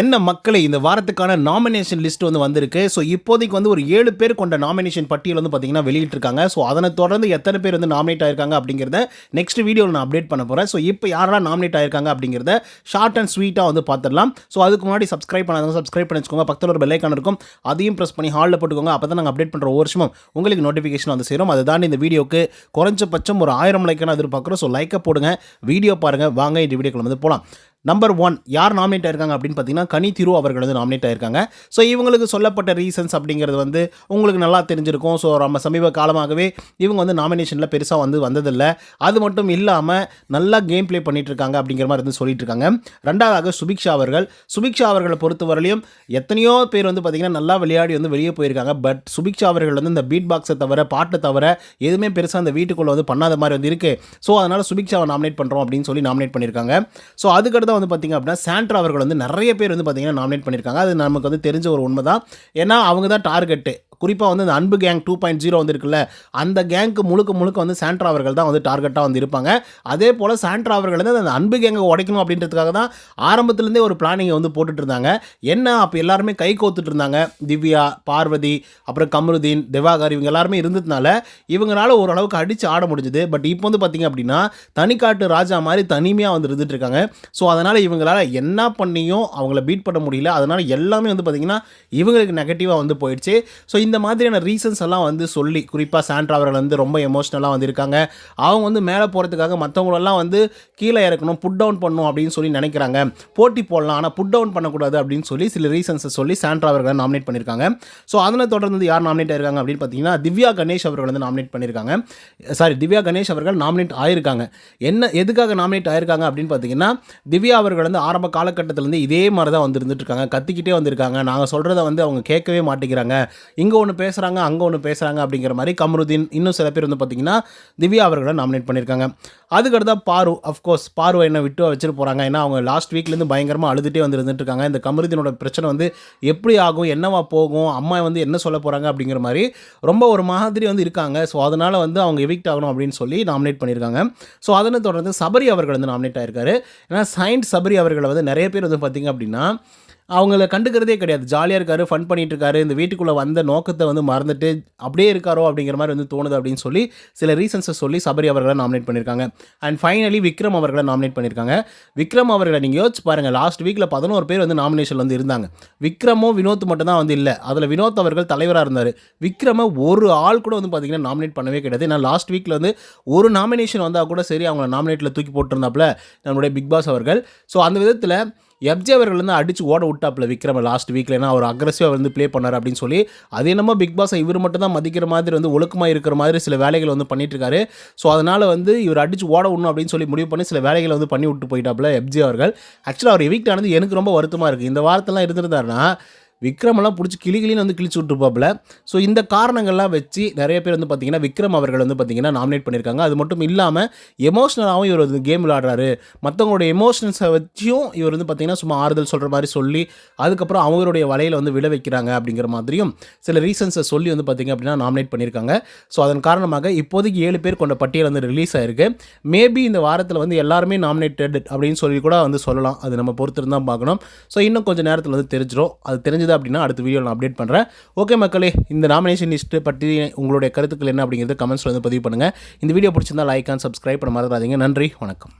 என்ன மக்களை இந்த வாரத்துக்கான நாமினேஷன் லிஸ்ட் வந்து வந்திருக்கு. ஸோ இப்போதைக்கு வந்து ஒரு ஏழு பேர் கொண்ட நாமினேஷன் பட்டியல் வந்து பார்த்தீங்கன்னா வெளியிட்டிருக்காங்க. ஸோ அதனை தொடர்ந்து எத்தனை பேர் வந்து நாமினேட் ஆயிருக்காங்க அப்படிங்கிறத நெக்ஸ்ட் வீடியோவில் நான் அப்டேட் பண்ண போகிறேன் ஸோ இப்போ யாரெல்லாம் நாமினேட் ஆயிருக்காங்க அப்படிங்கிறத ஷார்ட் அண்ட் ஸ்வீட்டாக வந்து பார்த்துடலாம் ஸோ அதுக்கு முன்னாடி சப்ஸ்கிரைப் பண்ணாதவங்க சப்ஸ்கிரைப் பண்ணி வச்சுக்கோங்க. பக்கத்தில் ஒரு பெல்லைக்கான இருக்கும். அதையும் ப்ரெஸ் பண்ணி ஹாலில் போட்டுக்கோங்க. அப்போ தான் நாங்கள் அப்டேட் பண்ணுற ஒரு வருஷமும் உங்களுக்கு நோட்டிஃபிகேஷன் வந்து சேரும். அதை தாண்டி இந்த வீடியோக்கு குறைஞ்சபட்சம் ஒரு ஆயிரம் லைக்கான எதிர்பார்க்குறோம். ஸோ லைக்கை போடுங்க. வீடியோ பாருங்கள் வாங்க இந்த வீடியோக்குள்ள வந்து போகலாம் நம்பர் ஒன் யார் நாமினேட் ஆயிருக்காங்க அப்படின்னு பார்த்தீங்கன்னா கனி திரு அவர்கள் வந்து நாமினேட் ஆயிருக்காங்க. ஸோ இவங்களுக்கு சொல்லப்பட்ட ரீசன்ஸ் அப்படிங்கிறது வந்து உங்களுக்கு நல்லா தெரிஞ்சிருக்கும். ஸோ நம்ம சமீப காலமாகவே இவங்க வந்து நாமினேஷனில் பெருசாக வந்து வந்ததில்லை. அது மட்டும் இல்லாமல் நல்லா கேம் ப்ளே பண்ணிட்டு இருக்காங்க அப்படிங்கிற மாதிரி வந்து சொல்லிட்டு இருக்காங்க ரெண்டாவதாக சுபிக்ஷா அவர்கள். சுபிக்ஷா அவர்களை பொறுத்தவரையிலும் எத்தனையோ பேர் வந்து பார்த்திங்கன்னா நல்லா விளையாடி வந்து வெளியே போயிருக்காங்க. பட் சுபிக்ஷா அவர்கள் வந்து இந்த பீட் பாக்ஸை தவிர பாட்டை தவிர எதுவுமே பெருசாக அந்த வீட்டுக்குள்ளே வந்து பண்ணாத மாதிரி வந்து இருக்குது ஸோ அதனால் சுபிக்ஷாவை நாமினேட் பண்ணுறோம் அப்படின்னு சொல்லி நாமினேட் பண்ணியிருக்காங்க. ஸோ அதுக்கடுத்து வந்து பார்த்திங்க அப்படின்னா சாண்ட்ரா அவர்கள் வந்து நிறைய பேர் வந்து பார்த்திங்கன்னா நாமினேட் பண்ணியிருக்காங்க அது நமக்கு வந்து தெரிஞ்ச ஒரு உண்மை தான் ஏன்னா அவங்க தான் டார்கெட்டு குறிப்பாக வந்து இந்த அன்பு கேங் டூ பாயிண்ட் ஜீரோ வந்து இருக்குல்ல அந்த கேங்க்கு முழுக்க முழுக்க வந்து சாண்ட்ரா அவர்கள் தான் வந்து டார்கெட்டாக வந்து இருப்பாங்க. அதே போல் சாண்ட்ரா அவர்கள் வந்து அந்த அன்பு கேங்கை உடைக்கணும் அப்படின்றதுக்காக தான் ஆரம்பத்துலேருந்தே ஒரு பிளானிங்கை வந்து போட்டுட்டு இருந்தாங்க என்ன? அப்போ எல்லாருமே கை கோத்துட்டு இருந்தாங்க. திவ்யா பார்வதி அப்புறம் கமருதீன் திவாகர் இவங்க எல்லாருமே இருந்ததுனால இவங்களால ஓரளவுக்கு அடித்து ஆட முடிஞ்சுது. பட் இப்போ வந்து பார்த்திங்க அப்படின்னா தனிக்காட்டு ராஜா மாதிரி தனிமையாக வந்து இருந்துட்டு இருக்காங்க. ஸோ அதனால் இவங்களால் என்ன பண்ணியும் அவங்கள பீட் பண்ண முடியல. அதனால் எல்லாமே வந்து பார்த்திங்கன்னா இவங்களுக்கு நெகட்டிவாக வந்து போயிடுச்சு. ஸோ இந்த இந்த மாதிரியான ரீசன்ஸ் எல்லாம் வந்து சொல்லி குறிப்பாக சாண்ட்ரா அவர்கள் வந்து ரொம்ப எமோஷ்னலாக வந்திருக்காங்க. அவங்க வந்து மேலே போகிறதுக்காக மற்றவங்களெல்லாம் வந்து கீழே இறக்கணும் புட் டவுன் பண்ணும் அப்படின்னு சொல்லி நினைக்கிறாங்க. போட்டி போடலாம் ஆனால் புட் டவுன் பண்ணக்கூடாது அப்படின்னு சொல்லி சில ரீசன்ஸை சொல்லி சாண்ட்ரா அவர்களை நாமினேட் பண்ணியிருக்காங்க ஸோ அதனை தொடர்ந்து யார் நாமினேட் ஆயிருக்காங்க அப்படின்னு பார்த்தீங்கன்னா திவ்யா கணேஷ் அவர்கள் வந்து நாமினேட் பண்ணியிருக்காங்க சாரி திவ்யா கணேஷ் அவர்கள் நாமினேட் ஆயிருக்காங்க. என்ன எதுக்காக நாமினேட் ஆயிருக்காங்க அப்படின்னு பார்த்தீங்கன்னா திவ்யா அவர்கள் வந்து ஆரம்ப காலகட்டத்திலேருந்து இதே மாதிரி தான் வந்து இருந்துட்டு இருக்காங்க. கத்திக்கிட்டே வந்திருக்காங்க. நாங்கள் சொல்கிறத வந்து அவங்க கேட்கவே மாட்டேங்கிறாங்க. இங்கே ஒன்று பேசுகிறாங்க அங்கே ஒன்று பேசுகிறாங்க அப்படிங்கிற மாதிரி கமருதீன் இன்னும் சில பேர் வந்து பார்த்தீங்கன்னா திவ்யா அவர்களை நாமினேட் பண்ணியிருக்காங்க. அதுக்கடுத்தா பாரு அஃப்கோர்ஸ் பாரு என்ன விட்டு வச்சுட்டு போகிறாங்க ஏன்னா அவங்க லாஸ்ட் வீக்லேருந்து பயங்கரமாக அழுதுகிட்டே வந்து இருந்துட்டு இருக்காங்க. இந்த கமருதீனோட பிரச்சனை வந்து எப்படி ஆகும் என்னவா போகும் அம்மா வந்து என்ன சொல்ல போகிறாங்க அப்படிங்கிற மாதிரி ரொம்ப ஒரு மாதிரி வந்து இருக்காங்க. ஸோ அதனால் வந்து அவங்க எவிக்ட் ஆகணும் அப்படின்னு சொல்லி நாமினேட் பண்ணியிருக்காங்க. ஸோ அதனை தொடர்ந்து சபரி அவர்கள் வந்து நாமினேட் ஆயிருக்காரு. ஏன்னா சயின்ஸ் சபரி அவர்களை வந்து நிறைய பேர் வந்து பார்த்திங்க அப்படின்னா அவங்கள கண்டுக்கிறதே கிடையாது. ஜாலியாக இருக்காரு ஃபன் பண்ணிட்டு இருக்காரு. இந்த வீட்டுக்குள்ளே வந்த நோக்கத்தை வந்து மறந்துட்டு அப்படியே இருக்காரோ அப்படிங்கிற மாதிரி வந்து தோணுது அப்படின்னு சொல்லி சில ரீசன்ஸை சொல்லி சபரி அவர்களை நாமினேட் பண்ணியிருக்காங்க அண்ட் ஃபைனலி விக்ரம் அவர்களை நாமினேட் பண்ணியிருக்காங்க விக்ரம் அவர்களை நீங்கள் யோசிச்சு பாருங்கள் லாஸ்ட் வீக்கில் பதினோரு பேர் வந்து நாமினேஷன் வந்து இருந்தாங்க. விக்ரமும் வினோத் மட்டும் தான் வந்து இல்லை. அதில் வினோத் அவர்கள் தலைவராக இருந்தார். விக்ரம ஒரு ஆள் கூட வந்து பார்த்தீங்கன்னா நாமினேட் பண்ணவே கிடையாது. ஏன்னா லாஸ்ட் வீக்கில் வந்து ஒரு நாமினேஷன் வந்தால் கூட சரி அவங்கள நாமினேட்டில் தூக்கி போட்டிருந்தாப்புல நம்மளுடைய பிக் பாஸ் அவர்கள். ஸோ அந்த விதத்தில் எஃப்ஜே அவர்கள் வந்து அடிச்சு ஓட விட்டாப்புல விக்ரம லாஸ்ட் வீக்கில் ஏன்னா அவர் அக்ரஸிவாக வந்து ப்ளே பண்ணார் அப்படின்னு சொல்லி அது என்னமோ பிக் பாஸை இவர் மட்டும் தான் மதிக்கிற மாதிரி வந்து ஒழுக்கமாக இருக்கிற மாதிரி சில வேலைகள் வந்து பண்ணிட்டுருக்காரு. ஸோ அதனால் வந்து இவர் அடிச்சு ஓட விடணும் அப்படின்னு சொல்லி முடிவு பண்ணி சில வேலைகளை வந்து பண்ணி விட்டு போயிட்டாப்புல எஃப்ஜே அவர்கள். ஆக்சுவலாக அவர் எவிக்ட் ஆனது எனக்கு ரொம்ப வருத்தமாக இருக்குது இந்த வாரத்தெல்லாம் இருந்திருந்தாருன்னா விக்ரமெல்லாம் பிடிச்சி கிளி கிளின்னு வந்து கிழிச்சு விட்டுருப்பாப்புல. ஸோ இந்த காரணங்கள்லாம் வச்சு நிறைய பேர் வந்து பார்த்தீங்கன்னா விக்ரம் அவர்கள் வந்து பார்த்தீங்கன்னா நாமினேட் பண்ணியிருக்காங்க அது மட்டும் இல்லாமல் எமோஷ்னலாகவும் இவர் வந்து கேம் விளாடுறாரு மற்றவங்களோட எமோஷன்ஸை வச்சும் இவர் வந்து பார்த்தீங்கன்னா சும்மா ஆறுதல் சொல்கிற மாதிரி சொல்லி அதுக்கப்புறம் அவங்களுடைய வலையில் வந்து விழ வைக்கிறாங்க அப்படிங்கிற மாதிரியும் சில ரீசன்ஸை சொல்லி வந்து பார்த்திங்க அப்படின்னா நாமினேட் பண்ணியிருக்காங்க ஸோ அதன் காரணமாக இப்போதைக்கு ஏழு பேர் கொண்ட பட்டியல் வந்து ரிலீஸ் ஆயிருக்கு. மேபி இந்த வாரத்தில் வந்து எல்லாருமே நாமினேட்டட் அப்படின்னு சொல்லி கூட வந்து சொல்லலாம். அது நம்ம பொறுத்திருந்தான் பார்க்கணும். ஸோ இன்னும் கொஞ்சம் நேரத்தில் வந்து தெரிஞ்சிடும் அது தெரிஞ்சது அப்படின்னா அடுத்த வீடியோ நான் அப்டேட் பண்ணுறேன் ஓகே மக்களே இந்த நாமினேஷன் லிஸ்ட்டு பற்றி உங்களுடைய கருத்துக்கள் என்ன அப்படிங்கிறது கமெண்ட்ஸில் வந்து பதிவு பண்ணுங்கள் இந்த வீடியோ பிடிச்சிருந்தா லைக் அண்ட் சப்ஸ்கிரைப் பண்ண மறந்துடாதீங்க. நன்றி வணக்கம்.